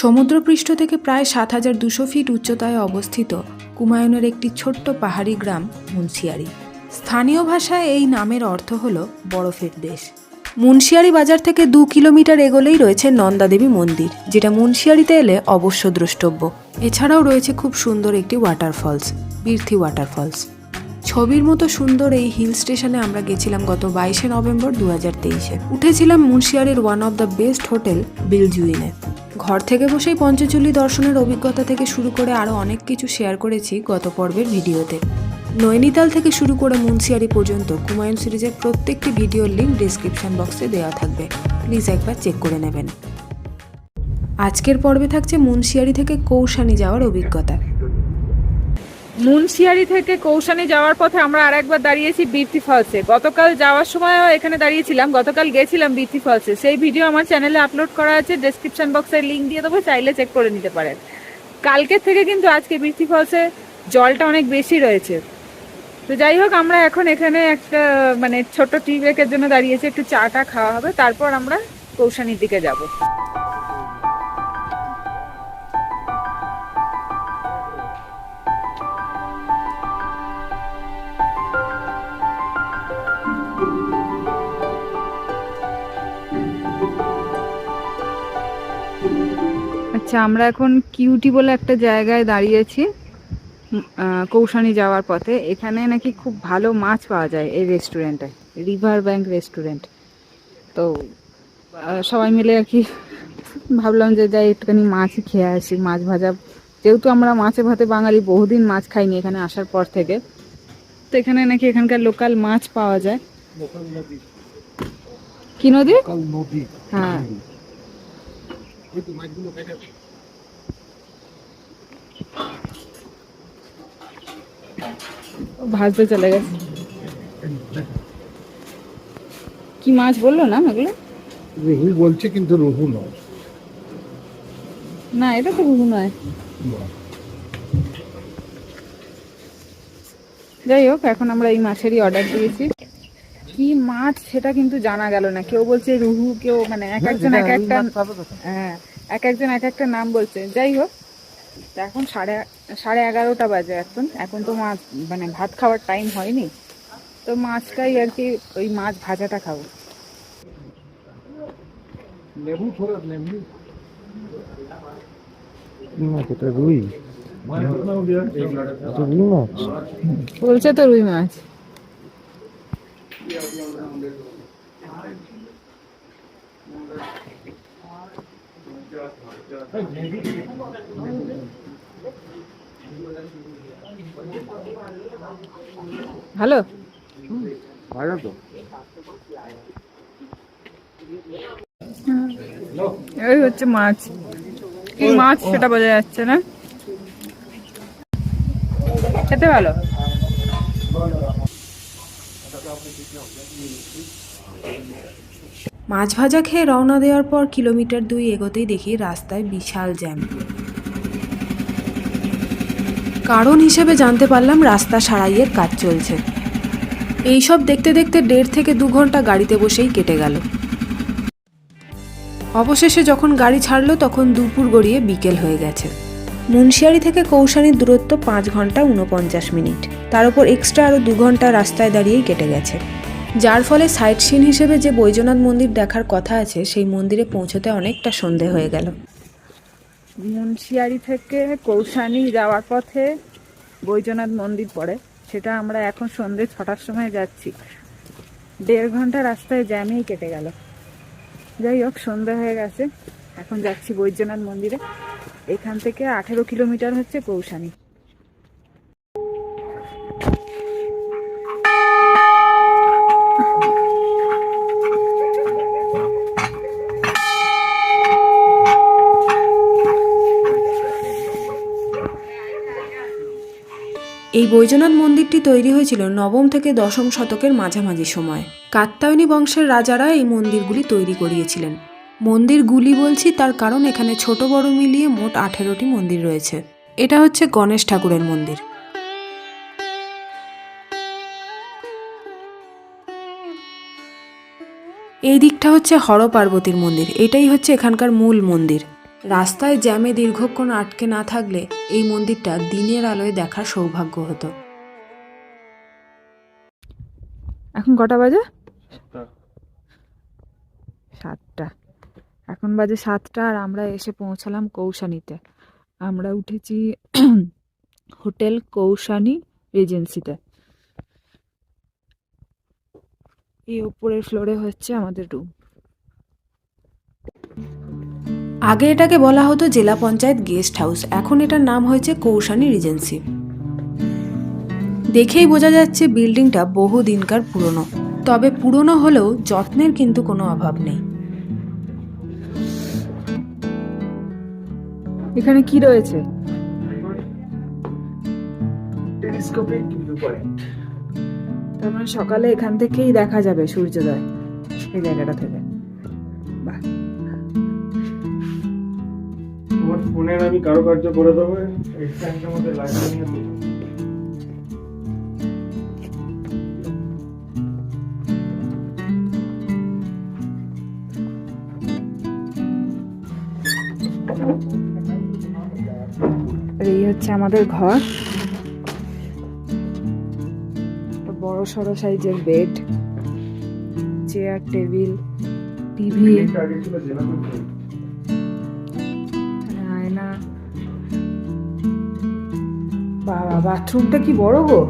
সমুদ্রপৃষ্ঠ থেকে প্রায় সাত হাজার দুশো ফিট উচ্চতায় অবস্থিত কুমায়ুনের একটি ছোট্ট পাহাড়ি গ্রাম মুন্সিয়ারি। স্থানীয় ভাষায় এই নামের অর্থ হল বরফের দেশ। মুন্সিয়ারি বাজার থেকে দু কিলোমিটার এগোলেই রয়েছে নন্দাদেবী মন্দির, যেটা মুন্সিয়ারিতে এলে অবশ্য দ্রষ্টব্য। এছাড়াও রয়েছে খুব সুন্দর একটি ওয়াটারফলস বীরথি ওয়াটারফলস ছবির মতো সুন্দর এই হিল স্টেশনে আমরা গেছিলাম গত বাইশে নভেম্বর দু হাজার তেইশে। উঠেছিলাম মুন্সিয়ারির one of the best hotel বিলজুইনে ঘর থেকে বসেই পঞ্চচল্লি দর্শনের অভিজ্ঞতা থেকে শুরু করে আরও অনেক কিছু শেয়ার করেছি গত পর্বের ভিডিওতে। নৈনিতাল থেকে শুরু করে মুন্সিয়ারি পর্যন্ত কুমায়ুন সিরিজের প্রত্যেকটি ভিডিওর লিঙ্ক ডিসক্রিপশন বক্সে দেওয়া থাকবে। প্লিজ একবার চেক করে নেবেন। আজকের পর্বে থাকছে মুন্সিয়ারি থেকে কৌশানি যাওয়ার অভিজ্ঞতা। মুন্সিয়ারি থেকে কৌশানি যাওয়ার পথে আমরা আর একবার দাঁড়িয়েছি বীরতি ফলসে গতকাল যাওয়ার সময় এখানে দাঁড়িয়েছিলাম, গতকাল গেছিলাম বীরতি ফলসে সেই ভিডিও আমার চ্যানেলে আপলোড করা আছে ডেসক্রিপশন বক্সে লিঙ্ক দিয়ে দেবো, চাইলে চেক করে নিতে পারেন। কালকের থেকে কিন্তু আজকে বীরতি ফলসে জলটা অনেক বেশি রয়েছে। তো যাই হোক, আমরা এখন এখানে একটা মানে ছোট টি ব্রেকের জন্য দাঁড়িয়েছি, একটু চাটা খাওয়া হবে, তারপর আমরা কৌশানির দিকে যাব। আচ্ছা আমরা এখন কিউটি বলে একটা জায়গায় দাঁড়িয়েছি কৌশানি যাওয়ার পথে। এখানে নাকি খুব ভালো মাছ পাওয়া যায় এই রেস্টুরেন্টে রিভার ব্যাংক রেস্টুরেন্ট তো সবাই মিলে আর কি ভাবলাম যে যাই একটুখানি মাছই খেয়ে আসি মাছ ভাজা। যেহেতু আমরা মাছে ভাতে বাঙালি বহুদিন মাছ খাইনি এখানে আসার পর থেকে। তো এখানে নাকি এখানকার লোকাল মাছ পাওয়া যায়। কি নদী। হ্যাঁ। ওই তো মাছগুলো কেটে ভাজতে চলে গেছে। কি মাছ বলল না এগুলো রুহু বলছে কিন্তু রুহু নয়। না এটা তো রুহু নয়। যাই হোক এখন আমরা এই মাছেরই অর্ডার দিয়েছি। কি মাছ সেটা কিন্তু জানা গেল না। কেউ বলছে রুহু কেউ মানে এক একজন এক একটা হ্যাঁ এক একজন এক একটা নাম বলছে। যাই হোক এখন সাড়ে সাড়ে এগারোটা বাজে এখন। এখন তো মাছ মানে ভাত খাওয়ার টাইম হয়নি। তো মাছটাই আর কি ওই মাছ ভাজাটা খাব। লেবু থোড়া লেবু। রুই এটা রুই মাছ। বলছে তো রুই মাছ। ভালো ভালো তো। এই হচ্ছে মাছ। কি মাছ সেটা বোঝা যাচ্ছে না? খেতে ভালো? মাছ ভাজা খেয়ে রওনা দেওয়ার পর কিলোমিটার দুই এগোতেই দেখি রাস্তায় বিশাল জ্যাম। কারণ হিসেবে জানতে পারলাম রাস্তা সারাইয়ের কাজ চলছে। এইসব দেখতে দেখতে দেড় থেকে দু ঘণ্টা গাড়িতে বসেই কেটে গেল। অবশেষে যখন গাড়ি ছাড়লো তখন দুপুর গড়িয়ে বিকেল হয়ে গেছে। মুন্সিয়ারি থেকে কৌশানির দূরত্ব পাঁচ ঘণ্টা উনপঞ্চাশ মিনিট। তার উপর এক্সট্রা আরও দু ঘণ্টা রাস্তায় দাঁড়িয়েই কেটে গেছে। যার ফলে সাইট সিন হিসেবে যে বৈজনাথ মন্দির দেখার কথা আছে, সেই মন্দিরে পৌঁছতে অনেকটা সন্ধে হয়ে গেল। মুন্সিয়ারি থেকে কৌশানি যাওয়ার পথে বৈজনাথ মন্দির পড়ে। সেটা আমরা এখন সন্ধে ছটার সময় যাচ্ছি। দেড় ঘণ্টা রাস্তায় জ্যামেই কেটে গেল। যাই হোক সন্ধ্যা হয়ে গেছে। এখন যাচ্ছি বৈদ্যনাথ মন্দিরে। এখান থেকে আঠেরো কিলোমিটার হচ্ছে কৌশানি। এই বৈজনাথ মন্দিরটি তৈরি হয়েছিল নবম থেকে দশম শতকের মাঝামাঝি সময়। কাত্যায়নী বংশের রাজারা এই মন্দিরগুলি তৈরি করিয়েছিলেন। মন্দিরগুলি বলছি তার কারণ এখানে ছোট বড় মিলিয়ে মোট আঠেরোটি মন্দির রয়েছে। এটা হচ্ছে গণেশ ঠাকুরের মন্দির। এই দিকটা হচ্ছে হর পার্বতীর মন্দির। এটাই হচ্ছে এখানকার মূল মন্দির। রাস্তায় জ্যামে দীর্ঘক্ষণ আটকে না থাকলে এই মন্দিরটা দিনের আলোয় দেখার সৌভাগ্য হতো। এখন কটা বাজে? সাতটা। এখন বাজে সাতটা আর আমরা এসে পৌঁছালাম কৌশানীতে। আমরা উঠেছি হোটেল কৌশানি রিজেন্সিতে এই উপরের ফ্লোরে হচ্ছে আমাদের রুম আগে এটাকে বলা হতো জেলা পঞ্চায়েত গেস্ট হাউস। এখন এটার নাম হয়েছে কৌশানী রিজেন্সি। দেখেই বোঝা যাচ্ছে বিল্ডিংটা বহু দিনকার পুরনো। তবে পুরনো হলেও যত্নের কিন্তু কোনো অভাব নেই। এখানে কি রয়েছে? Telescopic view point. তার মানে সকালে এখান থেকেই দেখা যাবে সূর্যোদয় এই জায়গাটা থেকে। ফোনের আমি কারুকার্য করে দেবো এই মধ্যে লাইটিং আর এই হচ্ছে আমাদের ঘর। বড় সড়ো সাইজের বেড চেয়ার টেবিল টিভি বাবা, বাথরুমটা কি বড় গো?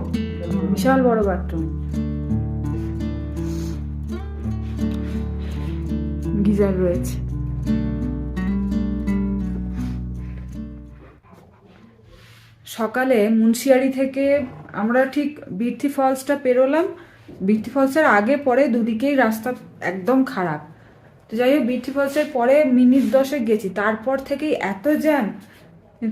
বিশাল বড় বাথরুম। গিজার রয়েছে। সকালে মুন্সিয়ারি থেকে আমরা ঠিক বীরথি ফলসটা পেরোলাম। বীরথি ফলসের আগে পরে দুদিকেই রাস্তা একদম খারাপ। তো যাই হোক বীরথি ফলসের পরে মিনিট দশেক গেছি। তারপর থেকেই এত জ্যাম।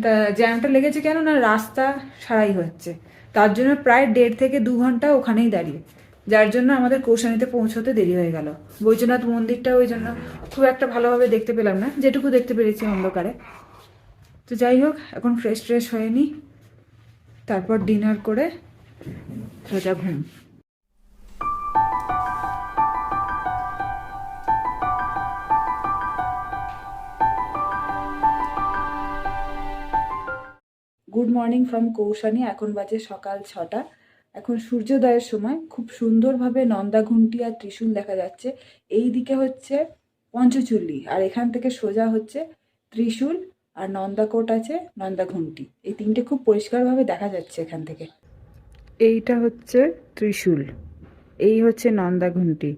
তা জ্যামটা লেগেছে কেন না রাস্তা সারাই হচ্ছে? তার জন্য প্রায় দেড় থেকে দু ঘণ্টা ওখানেই দাঁড়িয়ে। যার জন্য আমাদের কৌশানিতে পৌঁছতে দেরি হয়ে গেল। বৈদ্যনাথ মন্দিরটা ওই জন্য খুব একটা ভালোভাবে দেখতে পেলাম না, যেটুকু দেখতে পেরেছি অন্ধকারে। তো যাই হোক, এখন ফ্রেশ ট্রেশ হয়ে নি। তারপর ডিনার করে সোজা ঘুম। গুড মর্নিং ফ্রম কৌশানী এখন বাজে সকাল ছটা। এখন সূর্যোদয়ের সময়, খুব সুন্দরভাবে নন্দা নন্দাঘুন্টি আর ত্রিশূল দেখা যাচ্ছে। এই দিকে হচ্ছে পঞ্চচুল্লি, আর এখান থেকে সোজা হচ্ছে ত্রিশূল আর নন্দাকোট আছে নন্দা নন্দাঘুন্টি এই তিনটে খুব পরিষ্কারভাবে দেখা যাচ্ছে এখান থেকে। এইটা হচ্ছে ত্রিশূল, এই হচ্ছে নন্দা নন্দাঘুন্টি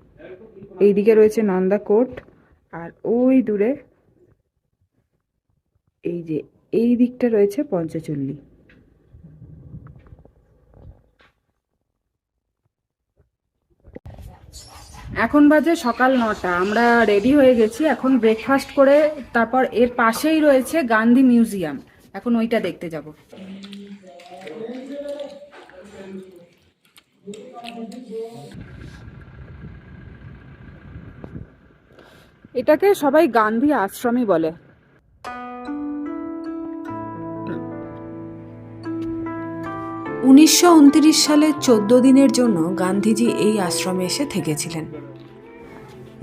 এইদিকে রয়েছে নন্দাকোট আর ওই দূরে এই যে এই দিকটা রয়েছে পঞ্চচল্লি। এখন বাজে সকাল নটা, আমরা রেডি হয়ে গেছি, এখন ব্রেকফাস্ট করে তারপর এর পাশেই রয়েছে গান্ধী মিউজিয়াম এখন ওইটা দেখতে যাব। এটাকে সবাই গান্ধী আশ্রমই বলে। উনিশশো সালে চোদ্দ দিনের জন্য গান্ধীজি এই আশ্রমে এসে থেকেছিলেন।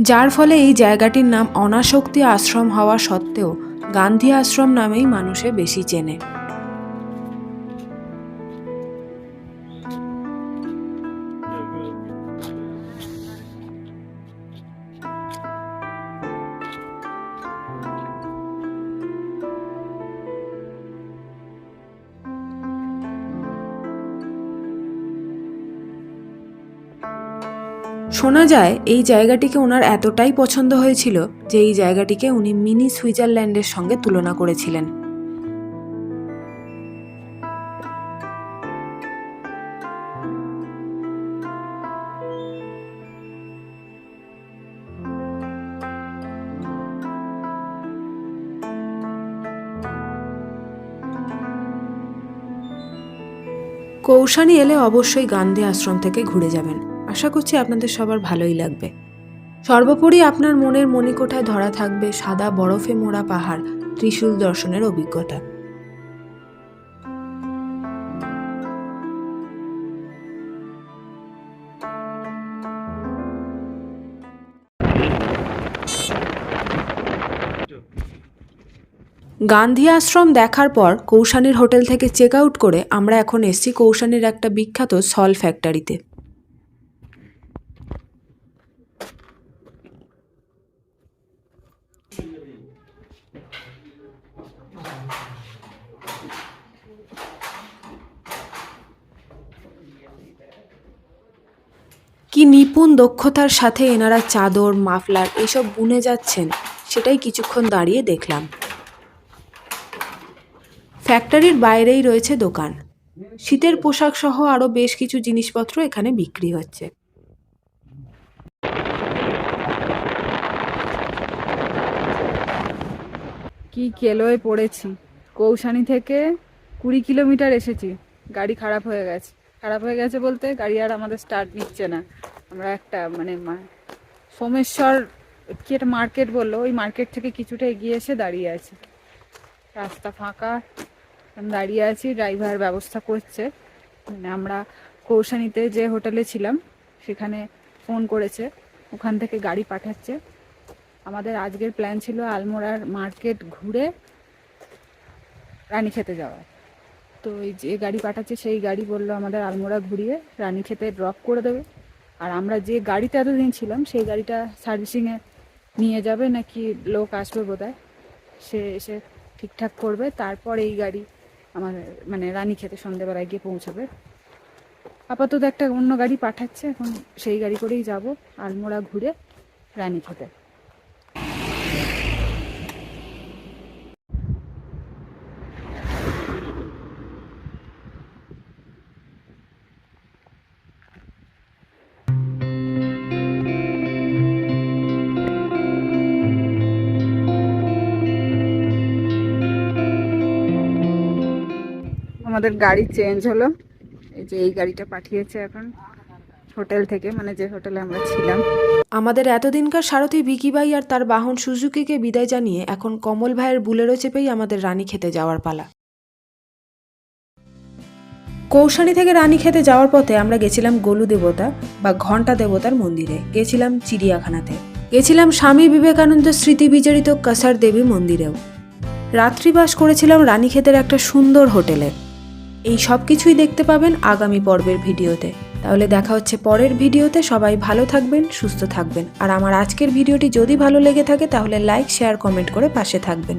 যার ফলে এই জায়গাটির নাম অনাসক্তি আশ্রম হওয়া সত্ত্বেও গান্ধী আশ্রম নামেই মানুষে বেশি চেনে। শোনা যায়, এই জায়গাটিকে ওনার এতটাই পছন্দ হয়েছিল যে এই জায়গাটিকে উনি মিনি সুইজারল্যান্ডের সঙ্গে তুলনা করেছিলেন। কৌশানী এলে অবশ্যই গান্ধী আশ্রম থেকে ঘুরে যাবেন। আশা করছি আপনাদের সবার ভালোই লাগবে। সর্বোপরি আপনার মনের মণিকোঠায় ধরা থাকবে সাদা বরফে মোড়া পাহাড়, ত্রিশূল দর্শনের অভিজ্ঞতা। গান্ধী আশ্রম দেখার পর কৌশানীর হোটেল থেকে চেক আউট করে আমরা এখন এসছি কৌশানীর একটা বিখ্যাত সল ফ্যাক্টরিতে। কি নিপুণ দক্ষতার সাথে এনারা চাদর, মাফলার এসব বুনে যাচ্ছেন, সেটাই কিছুক্ষণ দাঁড়িয়ে দেখলাম। ফ্যাক্টরির বাইরেই রয়েছে দোকান। শীতের পোশাক সহ আরও বেশ কিছু জিনিসপত্র এখানে বিক্রি হচ্ছে। কি কেলোয় পড়েছি। কৌশানি থেকে কুড়ি কিলোমিটার এসেছি। গাড়ি খারাপ হয়ে গেছে। খারাপ হয়ে গেছে বলতে গাড়ি আর আমাদের স্টার্ট নিচ্ছে না। আমরা একটা মানে সোমেশ্বর কি একটা মার্কেট বলল, ওই মার্কেট থেকে কিছুটা এগিয়ে এসে দাঁড়িয়ে আছি। রাস্তা ফাঁকা দাঁড়িয়ে আছি ড্রাইভার ব্যবস্থা করছে। মানে আমরা কৌশানিতে যে হোটেলে ছিলাম, সেখানে ফোন করেছে, ওখান থেকে গাড়ি পাঠাচ্ছে। আমাদের আজকের প্ল্যান ছিল আলমোড়ার মার্কেট ঘুরে রানী খেতে যাওয়ার। তো এই যে গাড়ি পাঠাচ্ছে, সেই গাড়ি বলল আমাদের আলমোড়া ঘুরিয়ে রানীক্ষেতে ড্রপ করে দেবে। আর আমরা যে গাড়িতে এতদিন ছিলাম, সেই গাড়িটা সার্ভিসিংয়ে নিয়ে যাবে নাকি লোক আসবে বোধহয়? সে এসে ঠিকঠাক করবে, তারপর এই গাড়ি আমাদের মানে রানীক্ষেতে সন্ধেবেলায় গিয়ে পৌঁছাবে। আপাতত একটা অন্য গাড়ি পাঠাচ্ছে, এখন সেই গাড়ি করেই যাব, আলমোড়া ঘুরে রানীক্ষেতে আমাদের গাড়ি চেঞ্জ হলো। এই যে এই গাড়িটা পাঠিয়েছে এখন হোটেল থেকে মানে যে হোটেলে আমরা ছিলাম। আমাদের এতদিনকার সারথী সারথি বিকিবাই আর তার বাহন সুজুকিকে বিদায় জানিয়ে এখন কমল ভাইয়ের বুলেরো চেপেই আমাদের রানী খেতে যাওয়ার পালা। কৌশানী থেকে রানী খেতে যাওয়ার পথে আমরা গেছিলাম গোলু দেবতা বা ঘণ্টা দেবতার মন্দিরে। গেছিলাম চিড়িয়াখানাতে। গেছিলাম স্বামী বিবেকানন্দ স্মৃতি বিজড়িত কাসার দেবী মন্দিরেও। রাত্রিবাস করেছিলাম রানীক্ষেতের একটা সুন্দর হোটেলে। এই সব কিছুই দেখতে পাবেন আগামী পর্বের ভিডিওতে। তাহলে দেখা হচ্ছে পরের ভিডিওতে। সবাই ভালো থাকবেন, সুস্থ থাকবেন। আর আমার আজকের ভিডিওটি যদি ভালো লেগে থাকে, তাহলে লাইক, শেয়ার, কমেন্ট করে পাশে থাকবেন।